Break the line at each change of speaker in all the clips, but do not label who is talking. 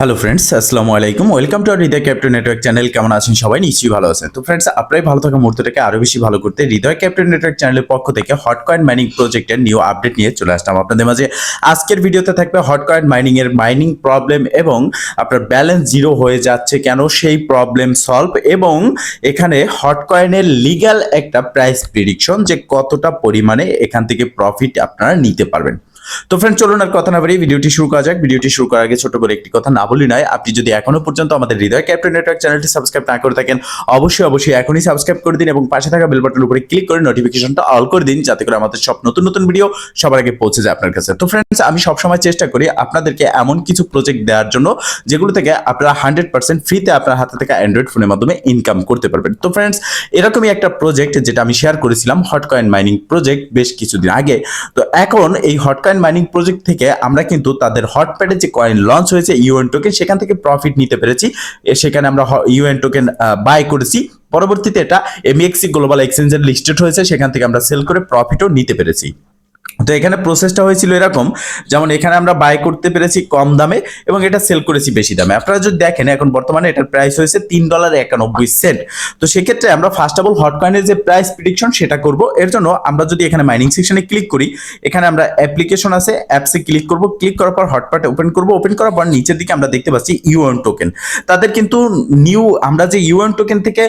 Hello friends আসসালামু আলাইকুম। Welcome to Hridoy captain network channel কেমন আছেন সবাই? নিশ্চয়ই ভালো আছেন। তো ফ্রেন্ডস আপনারাই ভালো থাকা মুহূর্তটাকে আরও বেশি ভালো করতে হৃদয় ক্যাপ্টেন নেটওয়ার্ক চ্যানেলের পক্ষ থেকে হট কয়েন মাইনিং প্রজেক্টের নিউ আপডেট নিয়ে চলে আসলাম। আপনাদের মাঝে আজকের ভিডিওতে থাকবে হট কয়েন মাইনিং এর মাইনিং প্রবলেম এবং আপনার ব্যালেন্স জিরো হয়ে যাচ্ছে কেন, সেই প্রবলেম সলভ এবং এখানে হট কয়েনের লিগ্যাল একটা প্রাইস প্রিডিকশন যে কতটা পরিমাণে এখান থেকে প্রফিট আপনারা নিতে পারবেন। তো ফ্রেন্ড চলুন আর কথা না বাড়িয়ে ভিডিওটি শুরু করা যাক। ভিডিওটি শুরু করার আগে ছোট করে একটি কথা না বলি নয়, আপনি যদি এখনও পর্যন্ত আমাদের হৃদয় ক্যাপ্টেন নেটওয়ার্ক চ্যানেলটি সাবস্ক্রাইব না করে থাকেন, অবশ্যই অবশ্যই এখনই সাবস্ক্রাইব করে দিন এবং পাশে থাকা বেল বাটনের উপরে ক্লিক করে নোটিফিকেশনটা অল করে দিন, যাতে করে আমাদের সব নতুন নতুন ভিডিও সবার আগে পৌঁছে যায় আপনার কাছে। তো ফ্রেন্ডস আমি সবসময় চেষ্টা করি আপনাদেরকে এমন কিছু প্রজেক্ট দেওয়ার জন্য যেগুলো থেকে আপনারা হান্ড্রেড পার্সেন্ট ফ্রিতে আপনার হাতে থেকে অ্যান্ড্রয়েড ফোনের মাধ্যমে ইনকাম করতে পারবেন। তো ফ্রেন্ডস এরকমই একটা প্রজেক্ট যেটা আমি শেয়ার করেছিলাম হট কয়েন মাইনিং প্রজেক্ট বেশ কিছুদিন আগে। তো এখন এই হট কয়েন মাইনিং প্রজেক্ট থেকে আমরা কিন্তু তাদের হটপ্যাডে যে কয়েন লঞ্চ হয়েছে ইউএন টোকেন সেখান থেকে প্রফিট নিতে পেরেছি। সেখানে আমরা ইউএন টোকেন বাই করেছি। পরবর্তীতে এটা এমএক্সি গ্লোবাল এক্সচেঞ্জের লিস্টেড হয়েছে, সেখান থেকে আমরা সেল করে প্রফিটও নিতে পেরেছি। তো এখানে প্রসেসটা হয়েছিল এরকম, যেমন এখানে আমরা বাই করতে পেরেছি কম দামে এবং এটা সেল করেছি বেশি দামে। আপনারা যদি দেখেন, এখন বর্তমানে এটার প্রাইস হয়েছে তিন ডলার একানব্বই সেন্ট তো সেক্ষেত্রে আমরা ফার্স্ট অফ অল হট কয়েনের যে প্রাইস প্রিডিকশন সেটা করব। এর জন্য আমরা যদি এখানে মাইনিং সেকশনে ক্লিক করি, এখানে আমরা অ্যাপ্লিকেশন আছে অ্যাপসে ক্লিক করব। ক্লিক করার পর হটপাট ওপেন করব। ওপেন করার পর নিচের দিকে আমরা দেখতে পাচ্ছি ইউএন টোকেন তাদের কিন্তু নিউ আমরা যে ইউএন টোকেন থেকে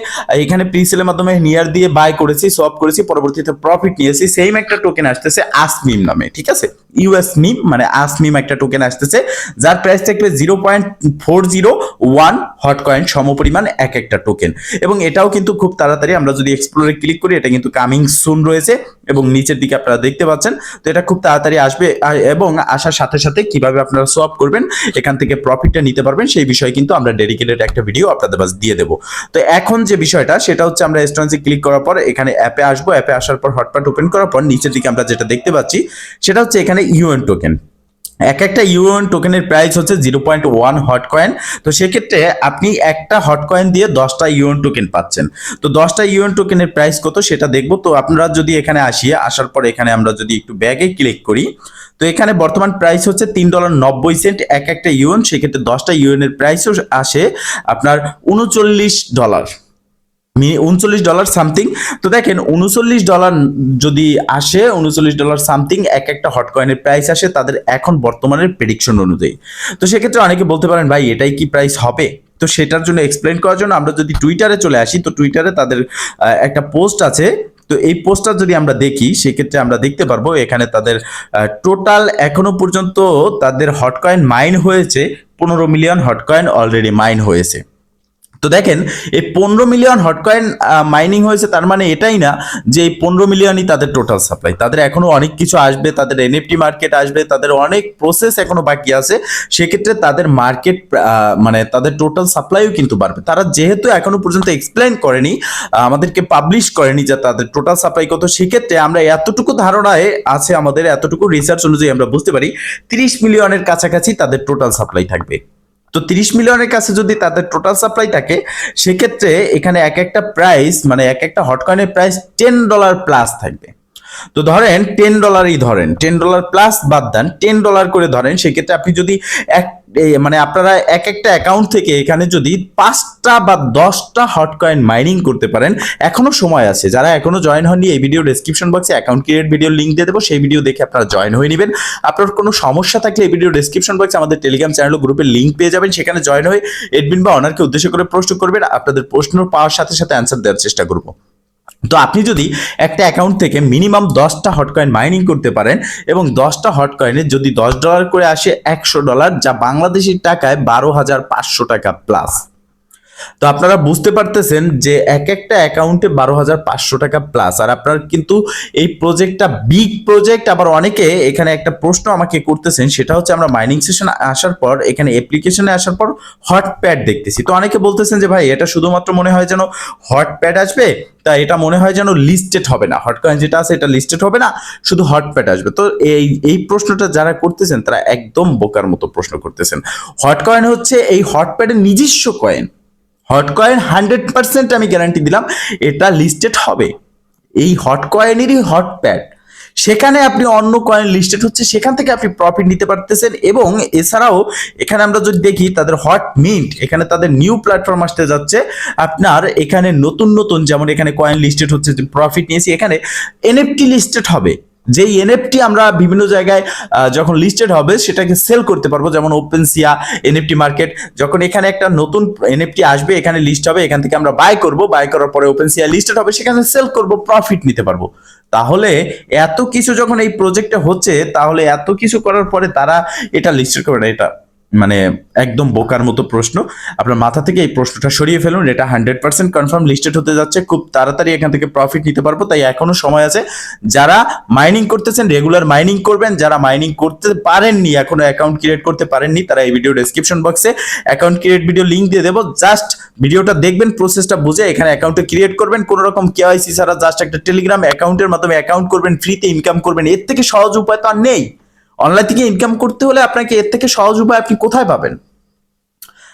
এখানে প্রিসেলের মাধ্যমে নিয়ার দিয়ে বাই করেছি সোয়াপ করেছি, পরবর্তীতে প্রফিট নিয়েছি সেম একটা টোকেন আসতেছে আসমিম নামে, ঠিক আছে? ইউএস মিম মানে আসমিম একটা টোকেন আসতেছে, যার প্রাইস থাকবে zero point four zero one hot coin সমপরিমাণ এক একটা টোকেন এবং এটাও কিন্তু খুব তাড়াতাড়ি আমরা যদি এক্সপ্লোরে ক্লিক করি, এটা কিন্তু কামিং সুন রয়েছে, এবং নিচের দিকে আপনারা দেখতে পাচ্ছেন। তো এটা খুব তাড়াতাড়ি আসবে এবং আসার সাথে সাথে কীভাবে আপনারা সোয়াপ করবেন, এখান থেকে প্রফিটটা নিতে পারবেন, সেই বিষয়ে কিন্তু আমরা ডেডিকেটেড একটা ভিডিও আপনাদের বাস দিয়ে দেবো। তো এখন যে বিষয়টা, সেটা হচ্ছে আমরা স্টোরেন্সে ক্লিক করার পর, এখানে অ্যাপে আসব অ্যাপে আসার পর হটপাট ওপেন করার পর, নিচের দিকে আমরা যেটা দেখতে পাচ্ছি সেটা হচ্ছে এখানে ইউএন টোকেন এক একটা ইউএন টোকেনের প্রাইস হচ্ছে zero point one hot coin তো সেক্ষেত্রে আপনি একটা হট কয়েন দিয়ে দশটা ইউএন টোকেন পাচ্ছেন। তো দশটা ইউএন টোকেনের প্রাইস কত সেটা দেখব। তো আপনারা যদি এখানে আসিয়ে, আসার পর এখানে আমরা যদি একটু ব্যাগে ক্লিক করি, তো এখানে বর্তমান প্রাইস হচ্ছে তিন ডলার নব্বই সেন্ট এক একটা ইউএন সেক্ষেত্রে দশটা ইউএনের প্রাইসও আসে আপনার উনচল্লিশ ডলার। উনচল্লিশ ডলার সামথিং তো দেখেন, উনচল্লিশ ডলার যদি আসে, উনচল্লিশ ডলার সামথিং এক একটা হট কয়েনের প্রাইস আসে তাদের এখন বর্তমানের প্রেডিকশন অনুযায়ী। তো সেক্ষেত্রে অনেকে বলতে পারেন, ভাই, এটাই কি প্রাইস হবে? তো সেটার জন্য এক্সপ্লেন করার জন্য আমরা যদি টুইটারে চলে আসি, তো টুইটারে তাদের একটা পোস্ট আছে। তো এই পোস্টটা যদি আমরা দেখি, সেক্ষেত্রে আমরা দেখতে পারব, এখানে তাদের টোটাল এখনও পর্যন্ত তাদের হট কয়েন মাইন হয়েছে। পনেরো million hot coin already mine হয়েছে। তো দেখেন, এই পনেরো মিলিয়ন হটকয়েন মাইনিং হয়েছে, তার মানে এটাই না যে এই পনেরো মিলিয়নই তাদের টোটাল সাপ্লাই তাদের এখনও অনেক কিছু আসবে, তাদের এনএফটি মার্কেট আসবে, তাদের অনেক প্রসেস এখনও বাকি আছে। সেক্ষেত্রে তাদের মার্কেট মানে তাদের টোটাল সাপ্লাইও কিন্তু বাড়বে। তারা যেহেতু এখনও পর্যন্ত এক্সপ্লেন করেনি আমাদেরকে পাবলিশ করেনি যে তাদের টোটাল সাপ্লাই কত, সেক্ষেত্রে আমরা এতটুকু ধারণায় আছে আমাদের, এতটুকু রিসার্চ অনুযায়ী আমরা বুঝতে পারি, তিরিশ মিলিয়নের কাছাকাছি তাদের টোটাল সাপ্লাই থাকবে। তো তিরিশ মিলিয়নের কাছে যদি তাদের টোটাল সাপ্লাই থাকে, সেক্ষেত্রে এখানে এক একটা প্রাইস মানে এক একটা হটকয়েনের প্রাইস টেন ডলার প্লাস থাকবে। তো ধরেন টেন ডলারই ধরেন টেন ডলার প্লাস বাদ দেন টেন ডলার করে ধরেন, সেক্ষেত্রে আপনি যদি এক মানে আপনারা এক একটা অ্যাকাউন্ট থেকে এখানে যদি পাঁচটা বা দশটা হট কয়েন মাইনিং করতে পারেন, এখনও সময় আছে। যারা এখনও জয়েন হননি, এই ভিডিও ডেসক্রিপশন বক্সে অ্যাকাউন্ট ক্রিয়েট ভিডিও লিঙ্ক দিয়ে দেবো, সেই ভিডিও দেখে আপনারা জয়েন হয়ে নেবেন। আপনার কোনো সমস্যা থাকলে এই ভিডিও ডেসক্রিপশন বক্সে আমাদের টেলিগ্রাম চ্যানেল ও গ্রুপের লিঙ্ক পেয়ে যাবেন, সেখানে জয়েন হয়ে এডমিন বা অনারকে উদ্দেশ্য করে প্রশ্ন করবেন, আপনাদের প্রশ্ন পাওয়ার সাথে সাথে অ্যান্সার দেওয়ার চেষ্টা করব। তো আপনি যদি একটা অ্যাকাউন্ট থেকে মিনিমাম দশটা হটকয়েন মাইনিং করতে পারেন এবং দশটা হটকয়েনে যদি দশ ডলার করে আসে একশো ডলার যা বাংলাদেশি টাকায় বারো হাজার পাঁচশো টাকা প্লাস তো আপনারা বুঝতে পারতেছেন যে এক একটা অ্যাকাউন্টে বারো হাজার পাঁচশো টাকা প্লাস আর আপনার কিন্তু এই প্রজেক্টটা বিগ প্রজেক্ট আবার অনেকে এখানে একটা প্রশ্ন আমাকে করতেছেন, সেটা হচ্ছে আমরা মাইনিং সেশন আসার পর, এখানে অ্যাপ্লিকেশনে আসার পর হট প্যাড দেখতেছি। তো অনেকে বলতেছেন যে ভাই, এটা শুধুমাত্র মনে হয় যেন হট প্যাড আসবে, তা এটা মনে হয় যেন লিস্টেড হবে না। হট কয়েন যেটা আছে, এটা লিস্টেড হবে না, শুধু হট প্যাড আসবে। তো এই এই প্রশ্নটা যারা করতেছেন, তারা একদম বোকার মতো প্রশ্ন করতেছেন। হট কয়েন হচ্ছে এই হট প্যাডের নিজস্ব coin hot coin hundred percent আমি গ্যারান্টি দিলাম, এটা লিস্টেড হবে। এই হট কয়েনেরই হট প্যাড সেখানে আপনি অন্য কয়েন লিস্টেড হচ্ছে, সেখান থেকে আপনি প্রফিট নিতে পারতেছেন এবং এছাড়াও এখানে আমরা যদি দেখি, তাদের হট মিন্ট এখানে তাদের নিউ প্ল্যাটফর্ম আসতে যাচ্ছে। আপনার এখানে নতুন নতুন, যেমন এখানে কয়েন লিস্টেড হচ্ছে প্রফিট নিয়েছি, এখানে এনএফটি লিস্টেড হবে। যেই এনএফটি আমরা বিভিন্ন জায়গায় যখন লিস্টেড হবে, সেটাকে সেল করতে পারব, যেমন ওপেন সিয়া এনএফটি মার্কেট যখন এখানে একটা নতুন এনএফটি আসবে, এখানে লিস্ট হবে, এখান থেকে আমরা বাই করব বাই করার পরে ওপেন সিয়া লিস্টেড হবে, সেখানে সেল করব প্রফিট নিতে পারব। তাহলে এত কিছু যখন এই প্রজেক্টে হচ্ছে, তাহলে এত কিছু করার পরে তারা এটা লিস্টেড করে না, এটা মানে একদম বোকার মতো প্রশ্ন। আপনার মাথা থেকে এই প্রশ্নটা সরিয়ে ফেলুন, এটা হান্ড্রেড পার্সেন্ট কনফার্ম লিস্টেড হতে যাচ্ছে। খুব তাড়াতাড়ি এখান থেকে প্রফিট নিতে পারব, তাই এখনও সময় আছে। যারা মাইনিং করতেছেন রেগুলার মাইনিং করবেন, যারা মাইনিং করতে পারেননি, এখনও অ্যাকাউন্ট ক্রিয়েট করতে পারেননি, তারা এই ভিডিও ডেসক্রিপশন বক্সে অ্যাকাউন্ট ক্রিয়েট ভিডিও লিঙ্ক দিয়ে দেবো। জাস্ট ভিডিওটা দেখবেন প্রসেসটা বুঝে এখানে অ্যাকাউন্টে ক্রিয়েট করবেন। কোনো রকম কেওয়াইসি ছাড়া জাস্ট একটা টেলিগ্রাম অ্যাকাউন্টের মাধ্যমে অ্যাকাউন্ট করবেন ফ্রিতে ইনকাম করবেন। এর থেকে সহজ উপায় তো আর নেই। অনলাইন থেকে ইনকাম করতে হলে আপনাকে এর থেকে সহজ উপায় আপনি কোথায় পাবেন?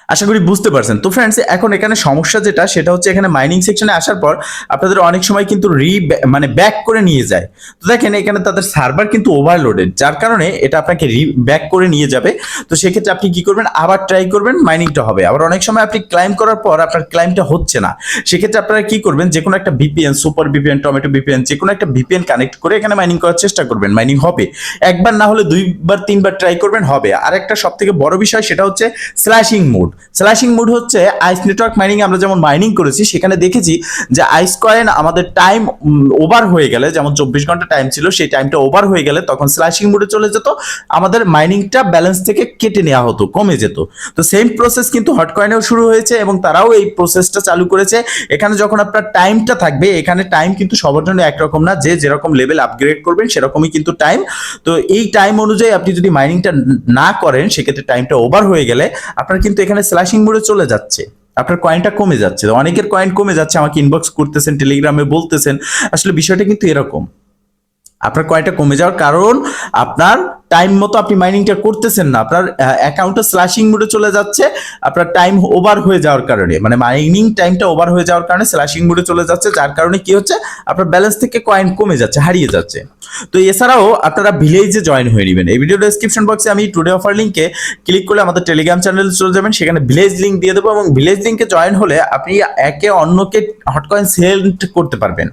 আশা করি বুঝতে পারছেন। তো ফ্রেন্ডস এখন এখানে সমস্যা যেটা, সেটা হচ্ছে এখানে মাইনিং সেকশনে আসার পর আপনাদের অনেক সময় কিন্তু রি মানে ব্যাক করে নিয়ে যায়। তো দেখেন, এখানে তাদের সার্ভার কিন্তু ওভারলোডেড যার কারণে এটা আপনাকে রি ব্যাক করে নিয়ে যাবে। তো সেক্ষেত্রে আপনি কি করবেন? আবার ট্রাই করবেন মাইনিংটা হবে। আবার অনেক সময় আপনি ক্লাইম করার পর আপনার ক্লাইমটা হচ্ছে না। সেক্ষেত্রে আপনারা কি করবেন? যে কোনো একটা VPN super VPN tomato VPN যে কোনো একটা ভিপিএন কানেক্ট করে এখানে মাইনিং করার চেষ্টা করবেন। মাইনিং হবে। একবার না হলে দুইবার, তিনবার ট্রাই করবেন, হবে। আর একটা সব থেকে বড় বিষয়, সেটা হচ্ছে স্ল্যাশিং মোড স্ল্যাশিং মোড হচ্ছে আইস নেটওয়ার্ক মাইনিং আমরা যেমন মাইনিং করেছি, সেখানে দেখেছি যে আইস কয়েন আমাদের টাইম ওভার হয়ে গেলে, যেমন চব্বিশ ঘণ্টা টাইম ছিল, সেই টাইমটা ওভার হয়ে গেলে তখন স্ল্যাশিং মোডে চলে যেত। আমাদের মাইনিংটা ব্যালেন্স থেকে কেটে নেওয়া হতো, কমে যেত। তো সেম প্রসেস কিন্তু হট কয়েনেও শুরু হয়েছে এবং তারাও এই প্রসেসটা চালু করেছে। এখানে যখন আপনার টাইমটা থাকবে, এখানে টাইম কিন্তু সবার জন্য একরকম না, যে যেরকম লেভেল আপগ্রেড করবেন, সেরকমই কিন্তু টাইম তো এই টাইম অনুযায়ী আপনি যদি মাইনিংটা না করেন, সেক্ষেত্রে টাইমটা ওভার হয়ে গেলে আপনার কিন্তু এখানে স্ল্যাশিং মোডে চলে যাচ্ছে। আপনার কয়েনটা কমে যাচ্ছে। অনেকের কয়েন কমে যাচ্ছে, আমাকে ইনবক্স করতেছেন টেলিগ্রামে বলতেছেন। আসলে বিষয়টা কিন্তু এরকম। আপনার কয়েনটা কমে যাওয়ার কারণ, আপনার টাইম মতো আপনি মাইনিংটা করতেছেন না। আপনার অ্যাকাউন্টটা স্ল্যাশিং মোডে চলে যাচ্ছে, আপনার টাইম ওভার হয়ে যাওয়ার কারণে। মানে মাইনিং টাইমটা ওভার হয়ে যাওয়ার কারণে স্ল্যাশিং মোডে চলে যাচ্ছে, যার কারণে কি হচ্ছে? আপনার ব্যালেন্স থেকে কয়েন কমে যাচ্ছে, হারিয়ে যাচ্ছে। তো এছাড়াও আপনারা ভিলেজে জয়েন হয়ে নেবেন। এই ভিডিও ডেসক্রিপশন বক্সে আমি টুডে অফার লিঙ্কে ক্লিক করলে আমাদের টেলিগ্রাম চ্যানেলে চলে যাবেন। সেখানে ভিলেজ লিঙ্ক দিয়ে দেবো এবং ভিলেজ লিঙ্কে জয়েন হলে আপনি একে অন্যকে হটকয়েন সেল করতে পারবেন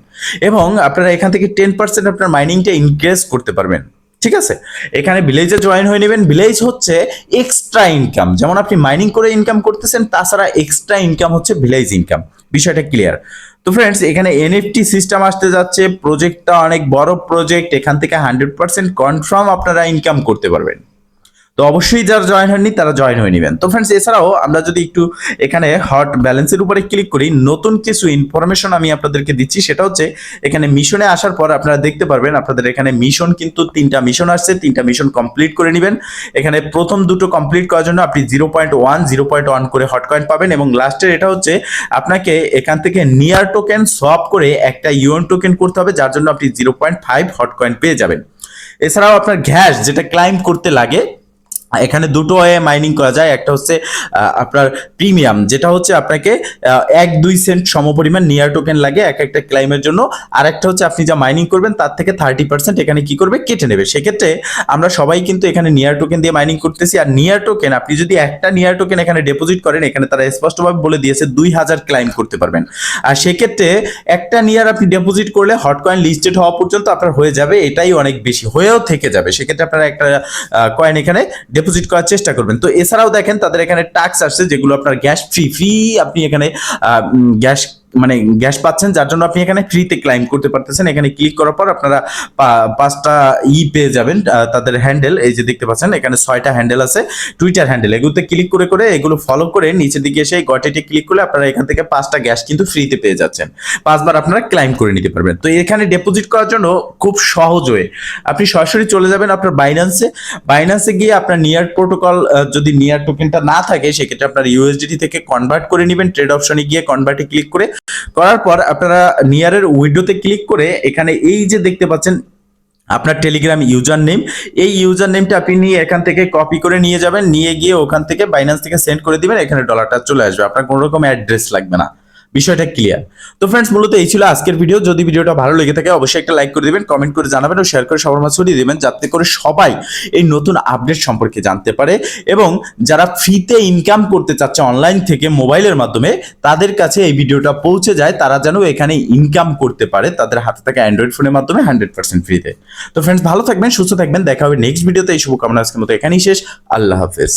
এবং আপনারা এখান থেকে টেন পার্সেন্ট আপনার মাইনিংটা ইনক্রিজ করতে পারবেন। ঠিক আছে? এখানে ভিলেজে জয়েন হয়ে নেবেন। ভিলেজ হচ্ছে এক্সট্রা ইনকাম যেমন আপনি মাইনিং করে ইনকাম করতেছেন, তাছাড়া এক্সট্রা ইনকাম হচ্ছে ভিলেজ ইনকাম বিষয়টা ক্লিয়ার তো ফ্রেন্ডস এখানে এনএফটি সিস্টেম আসতে যাচ্ছে প্রজেক্টটা অনেক বড় প্রজেক্ট এখান থেকে হান্ড্রেড পার্সেন্ট কনফার্ম আপনারা ইনকাম করতে পারবেন। তো অবশ্যই যারা জয়েন হয়নি তারা জয়েন হয়ে নেবেন। তো ফ্রেন্ডস এছাড়াও আমরা যদি একটু এখানে হট ব্যালেন্সের উপরে ক্লিক করি, নতুন কিছু ইনফরমেশন আমি আপনাদেরকে দিচ্ছি, সেটা হচ্ছে এখানে মিশনে আসার পর আপনারা দেখতে পারবেন, আপনাদের এখানে মিশন কিন্তু তিনটা মিশন আসছে, তিনটা মিশন কমপ্লিট করে নেবেন। এখানে প্রথম দুটো কমপ্লিট করার জন্য আপনি zero point one zero point one করে হট কয়েন পাবেন এবং লাস্টের এটা হচ্ছে আপনাকে এখান থেকে নিয়ার টোকেন সোয়াপ করে একটা ইউএন টোকেন করতে হবে, যার জন্য আপনি zero point five hot coin পেয়ে যাবেন। এছাড়াও আপনার গ্যাস যেটা ক্লাইম করতে লাগে এখানে দুটো ওয়ে মাইনিং করা যায়, একটা হচ্ছে আপনার প্রিমিয়াম যেটা হচ্ছে আপনাকে এক দুই সেন্ট সমপরিমাণ নিয়ার টোকেন লাগে এক একটা ক্লাইমের জন্য। আর একটা হচ্ছে আপনি যা মাইনিং করবেন, তার থেকে থার্টি পার্সেন্ট এখানে কি করবে? কেটে নেবে। সেক্ষেত্রে আমরা সবাই কিন্তু এখানে নিয়ার টোকেন দিয়ে মাইনিং করতেছি। আর নিয়ার টোকেন আপনি যদি একটা নিয়ার টোকেন এখানে ডিপোজিট করেন, এখানে তারা স্পষ্টভাবে বলে দিয়েছে দুই হাজার ক্লাইম করতে পারবেন। আর সেক্ষেত্রে একটা নিয়ার আপনি ডিপোজিট করলে হট কয়েন লিস্টেড হওয়া পর্যন্ত আপনার হয়ে যাবে, এটাই অনেক বেশি, হয়েও থেকে যাবে। সেক্ষেত্রে আপনারা একটা কয়েন এখানে ডিপোজিট করার চেষ্টা করবেন। তো এছাড়াও দেখেন তাদের এখানে ট্যাক্স আসছে, যেগুলো আপনার গ্যাস ফ্রি ফ্রি আপনি এখানে গ্যাস মানে গ্যাস পাচ্ছেন, যার জন্য আপনি এখানে ফ্রিতে ক্লাইম করতে পারতেছেন। এখানে ক্লিক করার পর আপনারা পাঁচটা ই পেয়ে যাবেন তাদের হ্যান্ডেল এই যে দেখতে পাচ্ছেন, এখানে ছয়টা হ্যান্ডেল আছে টুইটার হ্যান্ডেল এগুলোতে ক্লিক করে করে এগুলো ফলো করে নিচের দিকে এসে গটেটে ক্লিক করলে আপনারা এখান থেকে পাঁচটা গ্যাস কিন্তু ফ্রিতে পেয়ে যাচ্ছেন। পাঁচবার আপনারা ক্লাইম করে নিতে পারবেন। তো এখানে ডিপোজিট করার জন্য খুব সহজ হয়ে আপনি সরাসরি চলে যাবেন আপনার বাইন্যান্সে বাইন্যান্সে গিয়ে আপনার নিয়ার প্রোটোকল যদি নিয়ার টোকেনটা না থাকে, সেক্ষেত্রে আপনার ইউএসডিটি থেকে কনভার্ট করে নেবেন। ট্রেড অপশনে গিয়ে কনভার্টে ক্লিক করে করার পর আপনারা নিয়ারের উইন্ডোতে ক্লিক করে এখানে এই যে দেখতে পাচ্ছেন আপনার টেলিগ্রাম ইউজার নেম এই ইউজার নেমটা আপনি নিয়ে এখান থেকে কপি করে নিয়ে যাবেন, নিয়ে গিয়ে ওখান থেকে বাইন্যান্স থেকে সেন্ড করে দিবেন, এখানে ডলারটা চলে আসবে। আপনার কোনো রকম অ্যাড্রেস লাগবে না। বিষয়টা ক্লিয়ার তো ফ্রেন্ডস মূলত এই ছিল আজকের ভিডিও যদি ভিডিওটা ভালো লেগে থাকে, অবশ্যই একটা লাইক করে দিবেন কমেন্ট করে জানাবেন ও শেয়ার করে সবার মাঝে ছড়িয়ে দিবেন, যাতে করে সবাই এই নতুন আপডেট সম্পর্কে জানতে পারে। এবং যারা ফ্রিতে ইনকাম করতে চাচ্ছে অনলাইন থেকে মোবাইলের মাধ্যমে, তাদের কাছে এই ভিডিওটা পৌঁছে যায়। তারা যেন এখানে ইনকাম করতে পারে তাদের হাতে থাকা অ্যান্ড্রয়েড ফোনের মাধ্যমে হান্ড্রেড পার্সেন্ট ফ্রিতে তো ফ্রেন্ডস ভালো থাকবেন, সুস্থ থাকবেন। দেখা হবে নেক্সট ভিডিওতে এই শুভকামনা আজকের মতো এখানেই শেষ। আল্লাহ হাফেজ।